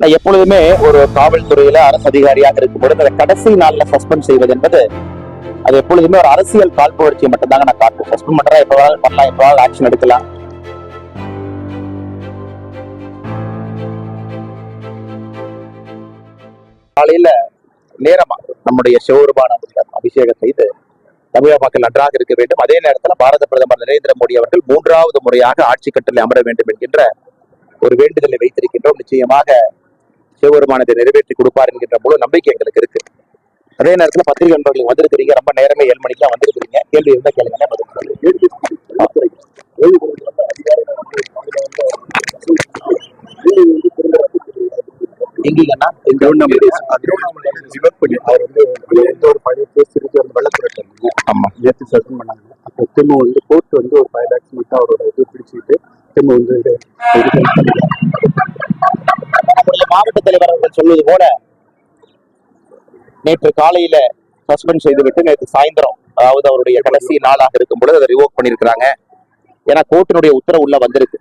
நான் எப்பொழுதுமே ஒரு காவல்துறையில அரசு அதிகாரியாக இருக்கும் பொழுது அதை கடைசி நாள்ல சஸ்பெண்ட் செய்வது என்பது அது எப்பொழுதுமே ஒரு அரசியல் காழ்ப்புணர்ச்சியை மட்டும்தாங்க நான் காட்டுவேன் சஸ்பெண்ட் பண்றா எப்ப வேணாலும் பண்ணலாம் எப்ப வேணாலும் ஆக்ஷன் எடுக்கலாம். காலையில நேரமா நம்முடைய சிவபெருமான அபிஷேகம் செய்து தமிழக மக்கள் நன்றாக இருக்க வேண்டும். அதே நேரத்தில் பாரத பிரதமர் நரேந்திர மோடி அவர்கள் மூன்றாவது முறையாக ஆட்சி கட்டளை அமர வேண்டும் என்கின்ற ஒரு வேண்டுதலை வைத்திருக்கின்றோம். நிச்சயமாக சிவபெருமானத்தை நிறைவேற்றி கொடுப்பார் என்கின்ற முழு நம்பிக்கை எங்களுக்கு இருக்கு. அதே நேரத்துல பத்திரிகை நண்பர்கள் வந்திருக்கிறீங்க. ரொம்ப நேரமே ஏழு மணிக்கு வந்திருக்கிறீங்க. கேள்வி இருந்தா கேளுங்க. எங்கீங்கன்னா எங்க திருவண்ணாமலை. திருவண்ணாமலை சிவப்பள்ளி. அவர் வந்து எந்த ஒரு பதிவு கேஸ் இருக்கு அந்த வெள்ளத்துறை ஆமா. நேற்று சஸ்பெண்ட் பண்ணாங்க. அப்போ திரும்ப வந்து கோர்ட் வந்து ஒரு ஃபைவ் லேக்ஸ் மட்டும் அவரோட இது பிடிச்சிட்டு திரும்ப வந்து மாவட்ட தலைவர் அவர்கள் சொல்வது போல நேற்று காலையில சஸ்பெண்ட் செய்துவிட்டு நேற்று சாயந்தரம் அதாவது அவருடைய கடைசி நாளாக இருக்கும் பொழுது அதை ரிவோக் பண்ணியிருக்கிறாங்க. ஏன்னா கோர்ட்டினுடைய உத்தரவு உள்ள வந்திருக்கு.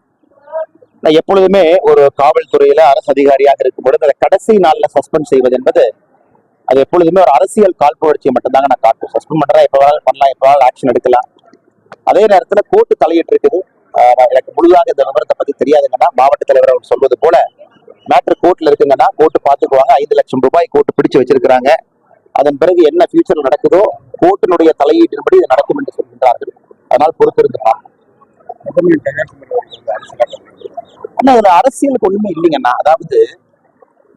நான் எப்பொழுதுமே ஒரு காவல்துறையில அரசு அதிகாரியாக இருக்கும் பொழுது அதை கடைசி நாளில் சஸ்பெண்ட் செய்வது என்பது அது எப்பொழுதுமே ஒரு அரசியல் காழ்ப்புணர்ச்சியை மட்டும்தாங்க நான் காட்டும். சஸ்பெண்ட் பண்றா எப்போ வேணாலும் பண்ணலாம் எப்போ வேணாலும் ஆக்ஷன் எடுக்கலாம். அதே நேரத்தில் கோர்ட்டு தலையிட்டு இருக்குது எனக்கு முழுதாக இந்த விவரத்தை பத்தி தெரியாதுங்கன்னா மாவட்ட தலைவர் அவர் சொல்வது போல மேட்ரு கோர்ட்ல இருக்குங்கன்னா கோர்ட்டு பாத்துக்குவாங்க ஐந்து லட்சம் ரூபாய் கோர்ட்டு பிடிச்சு வச்சிருக்கிறாங்க. அதன் பிறகு என்ன ஃபியூச்சர்ல நடக்குதோ கோர்ட்டினுடைய தலையீட்டின்படி இது நடக்கும் என்று சொல்கின்றார்கள். அதனால் பொறுத்திருந்து பார்ப்போம். கவர்மெண்ட் கன்னியாகுமரி வந்து அரசு ஆனா அதுல அரசியலுக்கு ஒண்ணுமே இல்லைங்கண்ணா. அதாவது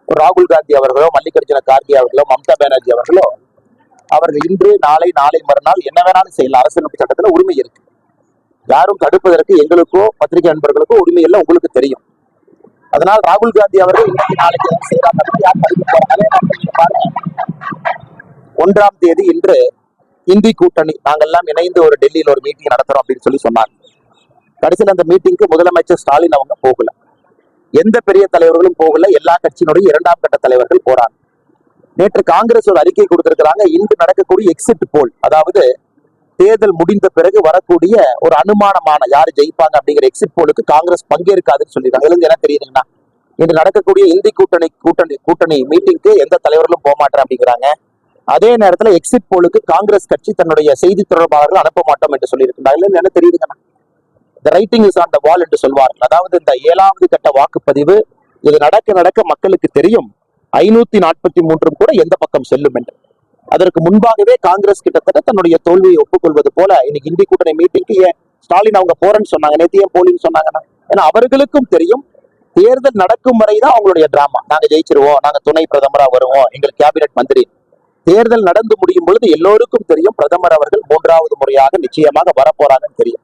ஒரு ராகுல் காந்தி அவர்களோ மல்லிகார்ஜுன கார்கே அவர்களோ மம்தா பானர்ஜி அவர்களோ அவர்கள் இன்று நாளை நாளை மறுநாள் என்ன வேணாலும் செய்யலாம். அரசியலமைப்பு சட்டத்துல உரிமை இருக்கு. யாரும் தடுப்பதற்கு எங்களுக்கோ பத்திரிகை நண்பர்களுக்கோ உரிமை இல்லை உங்களுக்கு தெரியும். அதனால் ராகுல் காந்தி அவர்கள் இன்னைக்கு நாளைக்கு ஒன்றாம் தேதி இன்று இந்தி கூட்டணி நாங்கெல்லாம் இணைந்து ஒரு டெல்லியில் ஒரு மீட்டிங் நடத்துறோம் அப்படின்னு சொல்லி சொன்னாங்க. கடைசியில் அந்த மீட்டிங்க்கு முதலமைச்சர் ஸ்டாலின் அவங்க போகல. எந்த பெரிய தலைவர்களும் போகல. எல்லா கட்சியினுடைய இரண்டாம் கட்ட தலைவர்கள் போறாங்க. நேற்று காங்கிரஸ் ஒரு அறிக்கை கொடுத்திருக்கிறாங்க. இன்று நடக்கக்கூடிய எக்ஸிட் போல் அதாவது தேர்தல் முடிந்த பிறகு வரக்கூடிய ஒரு அனுமானமான யார் ஜெயிப்பாங்க அப்படிங்கிற எக்ஸிட் போலுக்கு காங்கிரஸ் பங்கேற்காதுன்னு சொல்லிடுறாங்க. இதுல இருந்து என்ன தெரியுதுங்கன்னா இன்று நடக்கக்கூடிய இந்தி கூட்டணி கூட்டணி கூட்டணி மீட்டிங்க்கு எந்த தலைவர்களும் போக மாட்டேன் அப்படிங்கிறாங்க. அதே நேரத்துல எக்ஸிட் போலுக்கு காங்கிரஸ் கட்சி தன்னுடைய செய்தி தொடர்பாளர்கள் அனுப்ப மாட்டோம் என்று சொல்லியிருக்கிறாங்க இதுல என்ன தெரியுதுங்கன்னா the writing is on the wall என்று சொல்வார்கள். அதாவது இந்த ஏழாவது கட்ட வாக்குப்பதிவு இது நடக்க நடக்க மக்களுக்கு தெரியும். ஐநூத்தி நாற்பத்தி மூன்றும் கூட எந்த பக்கம் செல்லும் என்று. அதற்கு முன்பாகவே காங்கிரஸ் கிட்டத்தட்ட தன்னுடைய தோல்வியை ஒப்புக்கொள்வது போல இன்னைக்கு இந்தி கூட்டணி மீட்டிங்க்கு ஏன் ஸ்டாலின் அவங்க போறேன்னு சொன்னாங்க நேத்து போலின்னு சொன்னாங்கன்னா ஏன்னா அவர்களுக்கும் தெரியும் தேர்தல் நடக்கும் வரைதான் அவங்களுடைய டிராமா நாங்க ஜெயிச்சிருவோம் நாங்க துணை பிரதமரா வருவோம் எங்களுக்கு கேபினெட் மந்திரி. தேர்தல் நடந்து முடியும் பொழுது எல்லோருக்கும் தெரியும் பிரதமர் அவர்கள் மூன்றாவது முறையாக நிச்சயமாக வரப்போறாங்கன்னு தெரியும்.